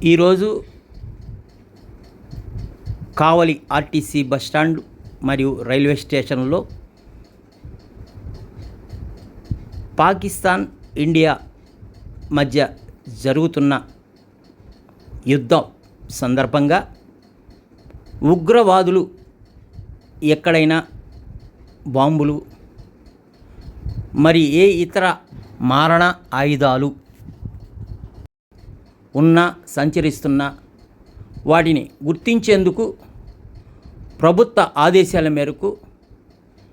ఈరోజు Kavali RTC bus stand railway railway స్టేషన్లో Pakistan India మధ్య జరుగుతున్న యుద్ధం సందర్భంగా ఉగ్రవాదులు ఎక్కడైనా బాంబులు మరి ఏ ఇతర మారణ ఆయుధాలు ఉన్నా సంచరిస్తున్నా వాటిని గుర్తించేందుకు ప్రభుత్వ ఆదేశాల మేరకు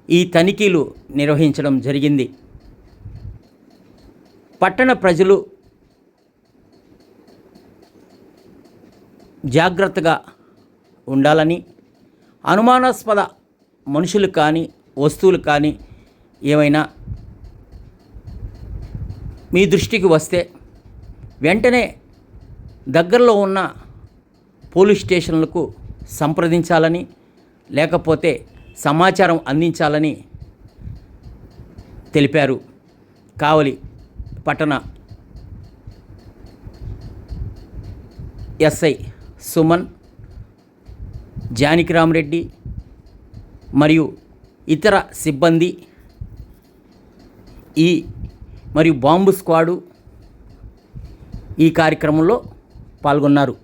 ఈ తనిఖీలు నిర్వహించడం జరిగింది. పట్టణ ప్రజలు జాగ్రత్తగా ఉండాలని అనుమానాస్పద మనుషులు కానీ వస్తువులు కానీ ఏమైనా మీ దృష్టికి వస్తే వెంటనే దగ్గరలో ఉన్న పోలీస్ స్టేషన్లకు సంప్రదించాలని లేకపోతే సమాచారం అందించాలని తెలిపారు. కావలి పట్టణ ఎస్ఐ సుమన్ జానకిరామరెడ్డి మరియు ఇతర సిబ్బంది ఈ మరియు బాంబు స్క్వాడు ఈ కార్యక్రమంలో పాల్గొన్నారు.